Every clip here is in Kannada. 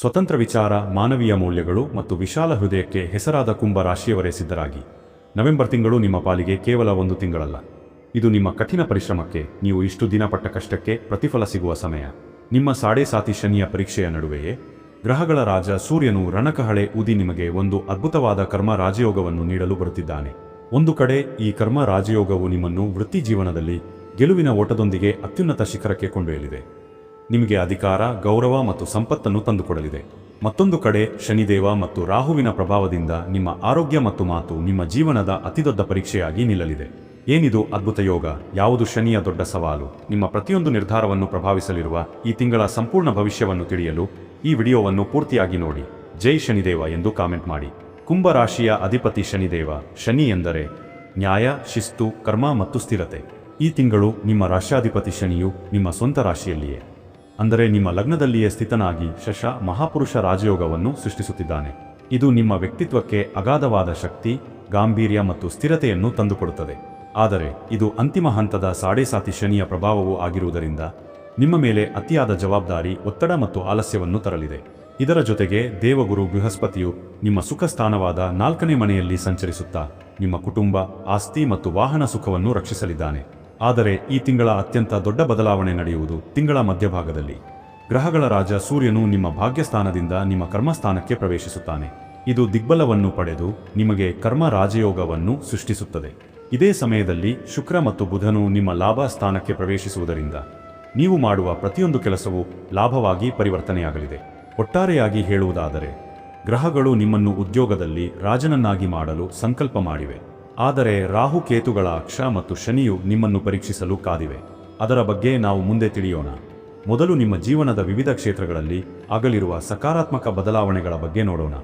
ಸ್ವತಂತ್ರ ವಿಚಾರ, ಮಾನವೀಯ ಮೌಲ್ಯಗಳು ಮತ್ತು ವಿಶಾಲ ಹೃದಯಕ್ಕೆ ಹೆಸರಾದ ಕುಂಭ ರಾಶಿಯವರೇ ಸಿದ್ಧರಾಗಿ. ನವೆಂಬರ್ ತಿಂಗಳು ನಿಮ್ಮ ಪಾಲಿಗೆ ಕೇವಲ ಒಂದು ತಿಂಗಳಲ್ಲ. ಇದು ನಿಮ್ಮ ಕಠಿಣ ಪರಿಶ್ರಮಕ್ಕೆ, ನೀವು ಇಷ್ಟು ದಿನ ಪಟ್ಟ ಕಷ್ಟಕ್ಕೆ ಪ್ರತಿಫಲ ಸಿಗುವ ಸಮಯ. ನಿಮ್ಮ ಸಾಡೆ ಸಾತಿ ಶನಿಯ ಪರೀಕ್ಷೆಯ ನಡುವೆಯೇ, ಗ್ರಹಗಳ ರಾಜ ಸೂರ್ಯನು ರಣಕಹಳೆ ಊದಿ ನಿಮಗೆ ಒಂದು ಅದ್ಭುತವಾದ ಕರ್ಮ ರಾಜಯೋಗವನ್ನು ನೀಡಲು ಬರುತ್ತಿದ್ದಾನೆ. ಒಂದು ಕಡೆ ಈ ಕರ್ಮ ರಾಜಯೋಗವು ನಿಮ್ಮನ್ನು ವೃತ್ತಿ ಜೀವನದಲ್ಲಿ ಗೆಲುವಿನ ಓಟದೊಂದಿಗೆ ಅತ್ಯುನ್ನತ ಶಿಖರಕ್ಕೆ ಕೊಂಡೊಯ್ಯಲಿದೆ. ನಿಮಗೆ ಅಧಿಕಾರ, ಗೌರವ ಮತ್ತು ಸಂಪತ್ತನ್ನು ತಂದುಕೊಡಲಿದೆ. ಮತ್ತೊಂದು ಕಡೆ ಶನಿದೇವ ಮತ್ತು ರಾಹುವಿನ ಪ್ರಭಾವದಿಂದ ನಿಮ್ಮ ಆರೋಗ್ಯ ಮತ್ತು ಮಾತು ನಿಮ್ಮ ಜೀವನದ ಅತಿದೊಡ್ಡ ಪರೀಕ್ಷೆಯಾಗಿ ನಿಲ್ಲಲಿದೆ. ಏನಿದು ಅದ್ಭುತ ಯೋಗ? ಯಾವುದು ಶನಿಯ ದೊಡ್ಡ ಸವಾಲು? ನಿಮ್ಮ ಪ್ರತಿಯೊಂದು ನಿರ್ಧಾರವನ್ನು ಪ್ರಭಾವಿಸಲಿರುವ ಈ ತಿಂಗಳ ಸಂಪೂರ್ಣ ಭವಿಷ್ಯವನ್ನು ತಿಳಿಯಲು ಈ ವಿಡಿಯೋವನ್ನು ಪೂರ್ತಿಯಾಗಿ ನೋಡಿ. ಜೈ ಶನಿದೇವ ಎಂದು ಕಾಮೆಂಟ್ ಮಾಡಿ. ಕುಂಭ ರಾಶಿಯ ಅಧಿಪತಿ ಶನಿದೇವ, ಶನಿ ಎಂದರೆ ನ್ಯಾಯ, ಶಿಸ್ತು, ಕರ್ಮ ಮತ್ತು ಸ್ಥಿರತೆ. ಈ ತಿಂಗಳು ನಿಮ್ಮ ರಾಶ್ಯಾಧಿಪತಿ ಶನಿಯು ನಿಮ್ಮ ಸ್ವಂತ ರಾಶಿಯಲ್ಲಿಯೇ. ಅಂದರೆ ನಿಮ್ಮ ಲಗ್ನದಲ್ಲಿಯೇ ಸ್ಥಿತನಾಗಿ ಶಶ ಮಹಾಪುರುಷ ರಾಜಯೋಗವನ್ನು ಸೃಷ್ಟಿಸುತ್ತಿದ್ದಾನೆ. ಇದು ನಿಮ್ಮ ವ್ಯಕ್ತಿತ್ವಕ್ಕೆ ಅಗಾಧವಾದ ಶಕ್ತಿ, ಗಾಂಭೀರ್ಯ ಮತ್ತು ಸ್ಥಿರತೆಯನ್ನು ತಂದುಕೊಡುತ್ತದೆ. ಆದರೆ ಇದು ಅಂತಿಮ ಹಂತದ ಸಾಡೇಸಾತಿ ಶನಿಯ ಪ್ರಭಾವವೂ ಆಗಿರುವುದರಿಂದ ನಿಮ್ಮ ಮೇಲೆ ಅತಿಯಾದ ಜವಾಬ್ದಾರಿ, ಒತ್ತಡ ಮತ್ತು ಆಲಸ್ಯವನ್ನು ತರಲಿದೆ. ಇದರ ಜೊತೆಗೆ ದೇವಗುರು ಬೃಹಸ್ಪತಿಯು ನಿಮ್ಮ ಸುಖ ಸ್ಥಾನವಾದ ನಾಲ್ಕನೇ ಮನೆಯಲ್ಲಿ ಸಂಚರಿಸುತ್ತಾ ನಿಮ್ಮ ಕುಟುಂಬ, ಆಸ್ತಿ ಮತ್ತು ವಾಹನ ಸುಖವನ್ನು ರಕ್ಷಿಸಲಿದ್ದಾನೆ. ಆದರೆ ಈ ತಿಂಗಳ ಅತ್ಯಂತ ದೊಡ್ಡ ಬದಲಾವಣೆ ನಡೆಯುವುದು ತಿಂಗಳ ಮಧ್ಯಭಾಗದಲ್ಲಿ. ಗ್ರಹಗಳ ರಾಜ ಸೂರ್ಯನು ನಿಮ್ಮ ಭಾಗ್ಯಸ್ಥಾನದಿಂದ ನಿಮ್ಮ ಕರ್ಮಸ್ಥಾನಕ್ಕೆ ಪ್ರವೇಶಿಸುತ್ತಾನೆ. ಇದು ದಿಗ್ಬಲವನ್ನು ಪಡೆದು ನಿಮಗೆ ಕರ್ಮ ರಾಜಯೋಗವನ್ನು ಸೃಷ್ಟಿಸುತ್ತದೆ. ಇದೇ ಸಮಯದಲ್ಲಿ ಶುಕ್ರ ಮತ್ತು ಬುಧನು ನಿಮ್ಮ ಲಾಭ ಸ್ಥಾನಕ್ಕೆ ಪ್ರವೇಶಿಸುವುದರಿಂದ ನೀವು ಮಾಡುವ ಪ್ರತಿಯೊಂದು ಕೆಲಸವೂ ಲಾಭವಾಗಿ ಪರಿವರ್ತನೆಯಾಗಲಿದೆ. ಒಟ್ಟಾರೆಯಾಗಿ ಹೇಳುವುದಾದರೆ, ಗ್ರಹಗಳು ನಿಮ್ಮನ್ನು ಉದ್ಯೋಗದಲ್ಲಿ ರಾಜನನ್ನಾಗಿ ಮಾಡಲು ಸಂಕಲ್ಪ ಮಾಡಿವೆ. ಆದರೆ ರಾಹು ಕೇತುಗಳ ಅಕ್ಷ ಮತ್ತು ಶನಿಯು ನಿಮ್ಮನ್ನು ಪರೀಕ್ಷಿಸಲು ಕಾದಿವೆ. ಅದರ ಬಗ್ಗೆ ನಾವು ಮುಂದೆ ತಿಳಿಯೋಣ. ಮೊದಲು ನಿಮ್ಮ ಜೀವನದ ವಿವಿಧ ಕ್ಷೇತ್ರಗಳಲ್ಲಿ ಆಗಲಿರುವ ಸಕಾರಾತ್ಮಕ ಬದಲಾವಣೆಗಳ ಬಗ್ಗೆ ನೋಡೋಣ.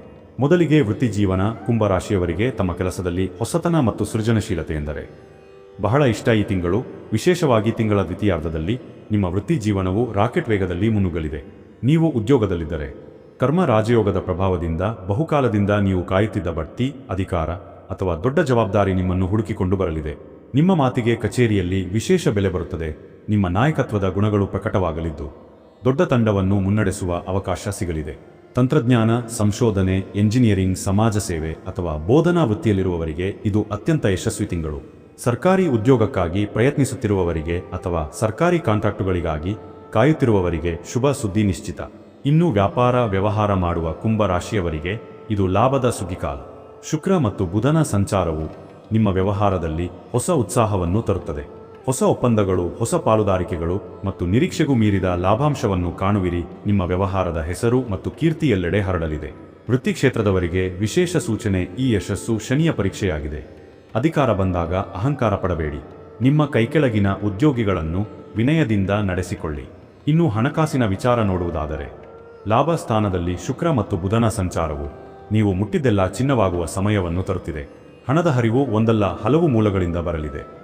ಮೊದಲಿಗೆ ವೃತ್ತಿ ಜೀವನ ಕುಂಭರಾಶಿಯವರಿಗೆ ತಮ್ಮ ಕೆಲಸದಲ್ಲಿ ಹೊಸತನ ಮತ್ತು ಸೃಜನಶೀಲತೆ ಎಂದರೆ. ಬಹಳ ಇಷ್ಟ ಈ ತಿಂಗಳು, ವಿಶೇಷವಾಗಿ ತಿಂಗಳ ದ್ವಿತೀಯಾರ್ಧದಲ್ಲಿ ನಿಮ್ಮ ವೃತ್ತಿ ಜೀವನವು ರಾಕೆಟ್ ವೇಗದಲ್ಲಿ ಮುನ್ನುಗ್ಗಲಿದೆ. ನೀವು ಉದ್ಯೋಗದಲ್ಲಿದ್ದರೆ. ಕರ್ಮ ರಾಜಯೋಗದ ಪ್ರಭಾವದಿಂದ ಬಹುಕಾಲದಿಂದ ನೀವು ಕಾಯುತ್ತಿದ್ದ ಬಡ್ತಿ, ಅಧಿಕಾರ ಅಥವಾ ದೊಡ್ಡ ಜವಾಬ್ದಾರಿ ನಿಮ್ಮನ್ನು ಹುಡುಕಿಕೊಂಡು ಬರಲಿದೆ. ನಿಮ್ಮ ಮಾತಿಗೆ ಕಚೇರಿಯಲ್ಲಿ ವಿಶೇಷ ಬೆಲೆ ಬರುತ್ತದೆ. ನಿಮ್ಮ ನಾಯಕತ್ವದ ಗುಣಗಳು ಪ್ರಕಟವಾಗಲಿದ್ದು, ದೊಡ್ಡ ತಂಡವನ್ನು ಮುನ್ನಡೆಸುವ ಅವಕಾಶ ಸಿಗಲಿದೆ. ತಂತ್ರಜ್ಞಾನ, ಸಂಶೋಧನೆ, ಎಂಜಿನಿಯರಿಂಗ್, ಸಮಾಜ ಸೇವೆ ಅಥವಾ ಬೋಧನಾ ವೃತ್ತಿಯಲ್ಲಿರುವವರಿಗೆ ಇದು ಅತ್ಯಂತ ಯಶಸ್ವಿ ತಿಂಗಳು. ಸರ್ಕಾರಿ ಉದ್ಯೋಗಕ್ಕಾಗಿ ಪ್ರಯತ್ನಿಸುತ್ತಿರುವವರಿಗೆ ಅಥವಾ ಸರ್ಕಾರಿ ಕಾಂಟ್ರಾಕ್ಟುಗಳಿಗಾಗಿ ಕಾಯುತ್ತಿರುವವರಿಗೆ ಶುಭ ಸುದ್ದಿ ನಿಶ್ಚಿತ. ಇನ್ನು ವ್ಯಾಪಾರ, ವ್ಯವಹಾರ ಮಾಡುವ ಕುಂಭ ರಾಶಿಯವರಿಗೆ ಇದು ಲಾಭದ ಸುಗ್ಗಿಕಾಲ ಶುಕ್ರ ಮತ್ತು ಬುಧನ ಸಂಚಾರವು ನಿಮ್ಮ ವ್ಯವಹಾರದಲ್ಲಿ ಹೊಸ ಉತ್ಸಾಹವನ್ನು ತರುತ್ತದೆ. ಹೊಸ ಒಪ್ಪಂದಗಳು, ಹೊಸ ಪಾಲುದಾರಿಕೆಗಳು ಮತ್ತು ನಿರೀಕ್ಷೆಗೂ ಮೀರಿದ ಲಾಭಾಂಶವನ್ನು ಕಾಣುವಿರಿ. ನಿಮ್ಮ ವ್ಯವಹಾರದ ಹೆಸರು ಮತ್ತು ಕೀರ್ತಿ ಎಲ್ಲೆಡೆ ಹರಡಲಿದೆ. ವೃತ್ತಿ ಕ್ಷೇತ್ರದವರಿಗೆ ವಿಶೇಷ ಸೂಚನೆ ಈ ಯಶಸ್ಸು ಶನಿಯ ಪರೀಕ್ಷೆಯಾಗಿದೆ. ಅಧಿಕಾರ ಬಂದಾಗ ಅಹಂಕಾರ ಪಡಬೇಡಿ. ನಿಮ್ಮ ಕೈಕೆಳಗಿನ ಉದ್ಯೋಗಿಗಳನ್ನು ವಿನಯದಿಂದ ನಡೆಸಿಕೊಳ್ಳಿ. ಇನ್ನು ಹಣಕಾಸಿನ ವಿಚಾರ ನೋಡುವುದಾದರೆ ಲಾಭ ಸ್ಥಾನದಲ್ಲಿ ಶುಕ್ರ ಮತ್ತು ಬುಧನ ಸಂಚಾರವು ನೀವು ಮುಟ್ಟಿದ್ದೆಲ್ಲ ಚಿನ್ನವಾಗುವ ಸಮಯವನ್ನು ತರುತ್ತಿದೆ. ಹಣದ ಹರಿವು ಒಂದಲ್ಲ, ಹಲವು ಮೂಲಗಳಿಂದ ಬರಲಿದೆ.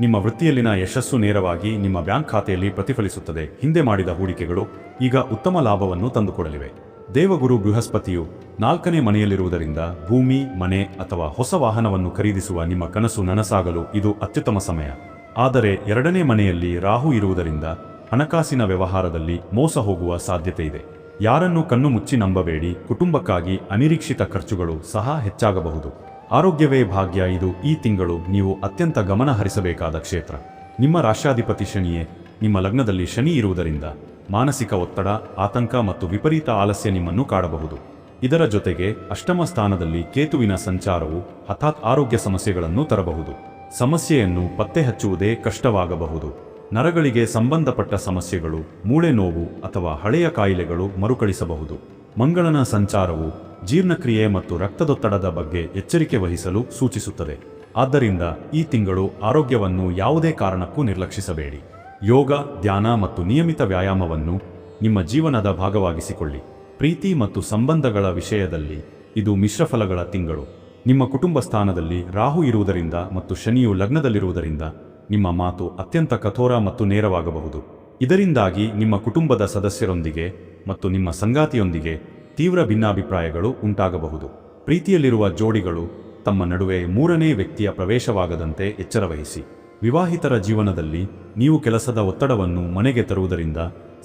ನಿಮ್ಮ ವೃತ್ತಿಯಲ್ಲಿನ ಯಶಸ್ಸು ನೇರವಾಗಿ ನಿಮ್ಮ ಬ್ಯಾಂಕ್ ಖಾತೆಯಲ್ಲಿ ಪ್ರತಿಫಲಿಸುತ್ತದೆ. ಹಿಂದೆ ಮಾಡಿದ ಹೂಡಿಕೆಗಳು ಈಗ ಉತ್ತಮ ಲಾಭವನ್ನು ತಂದುಕೊಡಲಿವೆ. ದೇವಗುರು ಬೃಹಸ್ಪತಿಯು ನಾಲ್ಕನೇ ಮನೆಯಲ್ಲಿರುವುದರಿಂದ ಭೂಮಿ, ಮನೆ ಅಥವಾ ಹೊಸ ವಾಹನವನ್ನು ಖರೀದಿಸುವ ನಿಮ್ಮ ಕನಸು ನನಸಾಗಲು ಇದು ಅತ್ಯುತ್ತಮ ಸಮಯ. ಆದರೆ ಎರಡನೇ ಮನೆಯಲ್ಲಿ ರಾಹು ಇರುವುದರಿಂದ ಹಣಕಾಸಿನ ವ್ಯವಹಾರದಲ್ಲಿ ಮೋಸ ಹೋಗುವ ಸಾಧ್ಯತೆ ಇದೆ. ಯಾರನ್ನು ಕಣ್ಣು ಮುಚ್ಚಿ ನಂಬಬೇಡಿ. ಕುಟುಂಬಕ್ಕಾಗಿ ಅನಿರೀಕ್ಷಿತ ಖರ್ಚುಗಳು ಸಹ ಹೆಚ್ಚಾಗಬಹುದು. ಆರೋಗ್ಯವೇ ಭಾಗ್ಯ ಇದು. ಈ ತಿಂಗಳು ನೀವು ಅತ್ಯಂತ ಗಮನ ಹರಿಸಬೇಕಾದ ಕ್ಷೇತ್ರ. ನಿಮ್ಮ ರಾಷ್ಟ್ರಾಧಿಪತಿ ಶನಿಯೇ, ನಿಮ್ಮ ಲಗ್ನದಲ್ಲಿ ಶನಿ ಇರುವುದರಿಂದ ಮಾನಸಿಕ ಒತ್ತಡ, ಆತಂಕ ಮತ್ತು ವಿಪರೀತ ಆಲಸ್ಯ ನಿಮ್ಮನ್ನು ಕಾಡಬಹುದು. ಇದರ ಜೊತೆಗೆ ಅಷ್ಟಮ ಸ್ಥಾನದಲ್ಲಿ ಕೇತುವಿನ ಸಂಚಾರವು ಹಠಾತ್ ಆರೋಗ್ಯ ಸಮಸ್ಯೆಗಳನ್ನು ತರಬಹುದು. ಸಮಸ್ಯೆಯನ್ನು ಪತ್ತೆ ಹಚ್ಚುವುದೇ ಕಷ್ಟವಾಗಬಹುದು. ನರಗಳಿಗೆ ಸಂಬಂಧಪಟ್ಟ ಸಮಸ್ಯೆಗಳು, ಮೂಳೆ ನೋವು ಅಥವಾ ಹಳೆಯ ಕಾಯಿಲೆಗಳು ಮರುಕಳಿಸಬಹುದು. ಮಂಗಳನ ಸಂಚಾರವು ಜೀರ್ಣಕ್ರಿಯೆ ಮತ್ತು ರಕ್ತದೊತ್ತಡದ ಬಗ್ಗೆ ಎಚ್ಚರಿಕೆ ವಹಿಸಲು ಸೂಚಿಸುತ್ತದೆ. ಆದ್ದರಿಂದ ಈ ತಿಂಗಳು ಆರೋಗ್ಯವನ್ನು ಯಾವುದೇ ಕಾರಣಕ್ಕೂ ನಿರ್ಲಕ್ಷಿಸಬೇಡಿ. ಯೋಗ, ಧ್ಯಾನ ಮತ್ತು ನಿಯಮಿತ ವ್ಯಾಯಾಮವನ್ನು ನಿಮ್ಮ ಜೀವನದ ಭಾಗವಾಗಿಸಿಕೊಳ್ಳಿ. ಪ್ರೀತಿ ಮತ್ತು ಸಂಬಂಧಗಳ ವಿಷಯದಲ್ಲಿ ಇದು ಮಿಶ್ರಫಲಗಳ ತಿಂಗಳು. ನಿಮ್ಮ ಕುಟುಂಬ ಸ್ಥಾನದಲ್ಲಿ ರಾಹು ಇರುವುದರಿಂದ ಮತ್ತು ಶನಿಯು ಲಗ್ನದಲ್ಲಿರುವುದರಿಂದ ನಿಮ್ಮ ಮಾತು ಅತ್ಯಂತ ಕಠೋರ ಮತ್ತು ನೇರವಾಗಬಹುದು. ಇದರಿಂದಾಗಿ ನಿಮ್ಮ ಕುಟುಂಬದ ಸದಸ್ಯರೊಂದಿಗೆ ಮತ್ತು ನಿಮ್ಮ ಸಂಗಾತಿಯೊಂದಿಗೆ ತೀವ್ರ ಭಿನ್ನಾಭಿಪ್ರಾಯಗಳು ಉಂಟಾಗಬಹುದು. ಪ್ರೀತಿಯಲ್ಲಿರುವ ಜೋಡಿಗಳು ತಮ್ಮ ನಡುವೆ ಮೂರನೇ ವ್ಯಕ್ತಿಯ ಪ್ರವೇಶವಾಗದಂತೆ ಎಚ್ಚರವಹಿಸಿ. ವಿವಾಹಿತರ ಜೀವನದಲ್ಲಿ ನೀವು ಕೆಲಸದ ಒತ್ತಡವನ್ನು ಮನೆಗೆ ತರುವುದರಿಂದ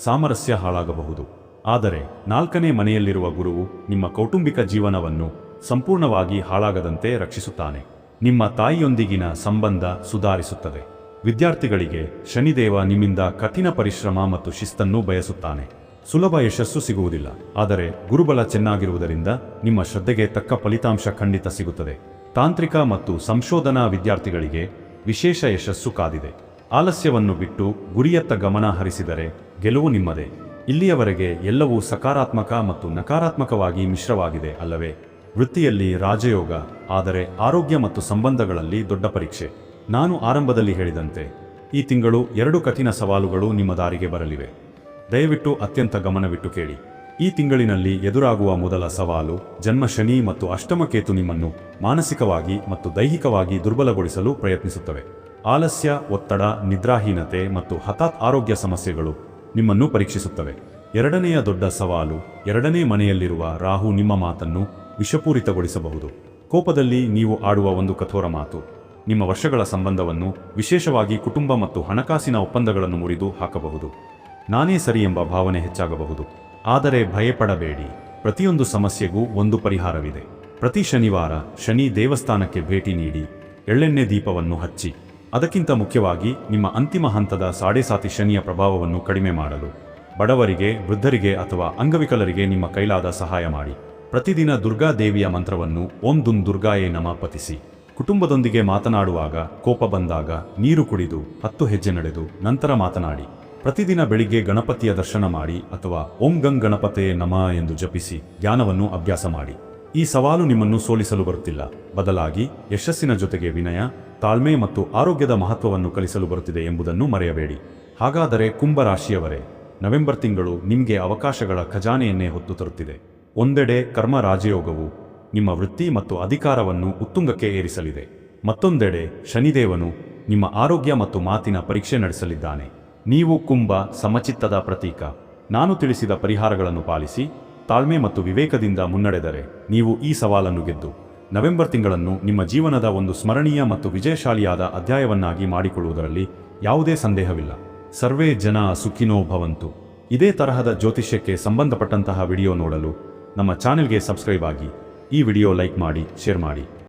ಸಾಮರಸ್ಯ ಹಾಳಾಗಬಹುದು. ಆದರೆ ನಾಲ್ಕನೇ ಮನೆಯಲ್ಲಿರುವ ಗುರುವು ನಿಮ್ಮ ಕೌಟುಂಬಿಕ ಜೀವನವನ್ನು ಸಂಪೂರ್ಣವಾಗಿ ಹಾಳಾಗದಂತೆ ರಕ್ಷಿಸುತ್ತಾನೆ. ನಿಮ್ಮ ತಾಯಿಯೊಂದಿಗಿನ ಸಂಬಂಧ ಸುಧಾರಿಸುತ್ತದೆ. ವಿದ್ಯಾರ್ಥಿಗಳಿಗೆ ಶನಿದೇವ ನಿಮ್ಮಿಂದ ಕಠಿಣ ಪರಿಶ್ರಮ ಮತ್ತು ಶಿಸ್ತನ್ನು ಬಯಸುತ್ತಾನೆ. ಸುಲಭ ಯಶಸ್ಸು ಸಿಗುವುದಿಲ್ಲ, ಆದರೆ ಗುರುಬಲ ಚೆನ್ನಾಗಿರುವುದರಿಂದ ನಿಮ್ಮ ಶ್ರದ್ಧೆಗೆ ತಕ್ಕ ಫಲಿತಾಂಶ ಖಂಡಿತ ಸಿಗುತ್ತದೆ. ತಾಂತ್ರಿಕ ಮತ್ತು ಸಂಶೋಧನಾ ವಿದ್ಯಾರ್ಥಿಗಳಿಗೆ ವಿಶೇಷ ಯಶಸ್ಸು ಕಾದಿದೆ. ಆಲಸ್ಯವನ್ನು ಬಿಟ್ಟು ಗುರಿಯತ್ತ ಗಮನ ಹರಿಸಿದರೆ ಗೆಲುವು ನಿಮ್ಮದೇ. ಇಲ್ಲಿಯವರೆಗೆ ಎಲ್ಲವೂ ಸಕಾರಾತ್ಮಕ ಮತ್ತು ನಕಾರಾತ್ಮಕವಾಗಿ ಮಿಶ್ರವಾಗಿದೆ ಅಲ್ಲವೇ? ವೃತ್ತಿಯಲ್ಲಿ ರಾಜಯೋಗ, ಆದರೆ ಆರೋಗ್ಯ ಮತ್ತು ಸಂಬಂಧಗಳಲ್ಲಿ ದೊಡ್ಡ ಪರೀಕ್ಷೆ. ನಾನು ಆರಂಭದಲ್ಲಿ ಹೇಳಿದಂತೆ, ಈ ತಿಂಗಳು ಎರಡು ಕಠಿಣ ಸವಾಲುಗಳು ನಿಮ್ಮ ದಾರಿಗೆ ಬರಲಿವೆ. ದಯವಿಟ್ಟು ಅತ್ಯಂತ ಗಮನವಿಟ್ಟು ಕೇಳಿ. ಈ ತಿಂಗಳಿನಲ್ಲಿ ಎದುರಾಗುವ ಮೊದಲ ಸವಾಲು ಜನ್ಮ ಶನಿ ಮತ್ತು ಅಷ್ಟಮಕೇತು ನಿಮ್ಮನ್ನು ಮಾನಸಿಕವಾಗಿ ಮತ್ತು ದೈಹಿಕವಾಗಿ ದುರ್ಬಲಗೊಳಿಸಲು ಪ್ರಯತ್ನಿಸುತ್ತವೆ. ಆಲಸ್ಯ, ಒತ್ತಡ, ನಿದ್ರಾಹೀನತೆ ಮತ್ತು ಹಠಾತ್ ಆರೋಗ್ಯ ಸಮಸ್ಯೆಗಳು ನಿಮ್ಮನ್ನು ಪರೀಕ್ಷಿಸುತ್ತವೆ. ಎರಡನೆಯ ದೊಡ್ಡ ಸವಾಲು, ಎರಡನೇ ಮನೆಯಲ್ಲಿರುವ ರಾಹು ನಿಮ್ಮ ಮಾತನ್ನು ವಿಷಪೂರಿತಗೊಳಿಸಬಹುದು. ಕೋಪದಲ್ಲಿ ನೀವು ಆಡುವ ಒಂದು ಕಠೋರ ಮಾತು. ನಿಮ್ಮ ವರ್ಷಗಳ ಸಂಬಂಧವನ್ನು ವಿಶೇಷವಾಗಿ ಕುಟುಂಬ ಮತ್ತು ಹಣಕಾಸಿನ ಒಪ್ಪಂದಗಳನ್ನು ಮುರಿದು ಹಾಕಬಹುದು. ನಾನೇ ಸರಿ ಎಂಬ ಭಾವನೆ ಹೆಚ್ಚಾಗಬಹುದು. ಆದರೆ ಭಯಪಡಬೇಡಿ. ಪ್ರತಿಯೊಂದು ಸಮಸ್ಯೆಗೂ ಒಂದು ಪರಿಹಾರವಿದೆ. ಪ್ರತಿ ಶನಿವಾರ ಶನಿ ದೇವಸ್ಥಾನಕ್ಕೆ ಭೇಟಿ ನೀಡಿ ಎಳ್ಳೆಣ್ಣೆ ದೀಪವನ್ನು ಹಚ್ಚಿ. ಅದಕ್ಕಿಂತ ಮುಖ್ಯವಾಗಿ ನಿಮ್ಮ ಅಂತಿಮ ಹಂತದ ಸಾಡೆಸಾತಿ ಶನಿಯ ಪ್ರಭಾವವನ್ನು ಕಡಿಮೆ ಮಾಡಲು. ಬಡವರಿಗೆ, ವೃದ್ಧರಿಗೆ ಅಥವಾ ಅಂಗವಿಕಲರಿಗೆ ನಿಮ್ಮ ಕೈಲಾದ ಸಹಾಯ ಮಾಡಿ. ಪ್ರತಿದಿನ ದುರ್ಗಾ ದೇವಿಯ ಮಂತ್ರವನ್ನು ಓಂ ದುಂ ದುರ್ಗಾಯೇ ನಮ ಪತಿಸಿ ಕುಟುಂಬದೊಂದಿಗೆ ಮಾತನಾಡುವಾಗ ಕೋಪ ಬಂದಾಗ ನೀರು ಕುಡಿದು ಹತ್ತು ಹೆಜ್ಜೆ ನಡೆದು ನಂತರ ಮಾತನಾಡಿ, ಪ್ರತಿದಿನ ಬೆಳಿಗ್ಗೆ ಗಣಪತಿಯ ದರ್ಶನ ಮಾಡಿ ಅಥವಾ ಓಂ ಗಂಗ್ ಗಣಪತೇ ನಮ ಎಂದು ಜಪಿಸಿ ಧ್ಯಾನವನ್ನು ಅಭ್ಯಾಸ ಮಾಡಿ. ಈ ಸವಾಲು ನಿಮ್ಮನ್ನು ಸೋಲಿಸಲು ಬರುತ್ತಿಲ್ಲ. ಬದಲಾಗಿ ಯಶಸ್ಸಿನ ಜೊತೆಗೆ ವಿನಯ, ತಾಳ್ಮೆ ಮತ್ತು ಆರೋಗ್ಯದ ಮಹತ್ವವನ್ನು ಕಲಿಸಲು ಬರುತ್ತಿದೆ ಎಂಬುದನ್ನು ಮರೆಯಬೇಡಿ. ಹಾಗಾದರೆ ಕುಂಭರಾಶಿಯವರೇ ನವೆಂಬರ್ ತಿಂಗಳು ನಿಮಗೆ ಅವಕಾಶಗಳ ಖಜಾನೆಯನ್ನೇ ಹೊತ್ತು ತರುತ್ತಿದೆ. ಒಂದೆಡೆ ಕರ್ಮ ರಾಜಯೋಗವು ನಿಮ್ಮ ವೃತ್ತಿ ಮತ್ತು ಅಧಿಕಾರವನ್ನು ಉತ್ತುಂಗಕ್ಕೆ ಏರಿಸಲಿದೆ. ಮತ್ತೊಂದೆಡೆ ಶನಿದೇವನು ನಿಮ್ಮ ಆರೋಗ್ಯ ಮತ್ತು ಮಾತಿನ ಪರೀಕ್ಷೆ ನಡೆಸಲಿದ್ದಾನೆ. ನೀವು ಕುಂಭ, ಸಮಚಿತ್ತದ ಪ್ರತೀಕ. ನಾನು ತಿಳಿಸಿದ ಪರಿಹಾರಗಳನ್ನು ಪಾಲಿಸಿ, ತಾಳ್ಮೆ ಮತ್ತು ವಿವೇಕದಿಂದ ಮುನ್ನಡೆದರೆ ನೀವು ಈ ಸವಾಲನ್ನು ಗೆದ್ದು, ನವೆಂಬರ್ ತಿಂಗಳನ್ನು ನಿಮ್ಮ ಜೀವನದ ಒಂದು ಸ್ಮರಣೀಯ ಮತ್ತು ವಿಜಯಶಾಲಿಯಾದ ಅಧ್ಯಾಯವನ್ನಾಗಿ ಮಾಡಿಕೊಳ್ಳುವುದರಲ್ಲಿ ಯಾವುದೇ ಸಂದೇಹವಿಲ್ಲ. ಸರ್ವೇ ಜನ ಸುಖಿನೋ ಭವಂತು. ಇದೇ ತರಹದ ಜ್ಯೋತಿಷ್ಯಕ್ಕೆ ಸಂಬಂಧಪಟ್ಟಂತಹ ವಿಡಿಯೋ ನೋಡಲು ನಮ್ಮ ಚಾನೆಲ್ಗೆ ಸಬ್ಸ್ಕ್ರೈಬ್ ಆಗಿ. ಈ ವಿಡಿಯೋ ಲೈಕ್ ಮಾಡಿ ಶೇರ್ ಮಾಡಿ.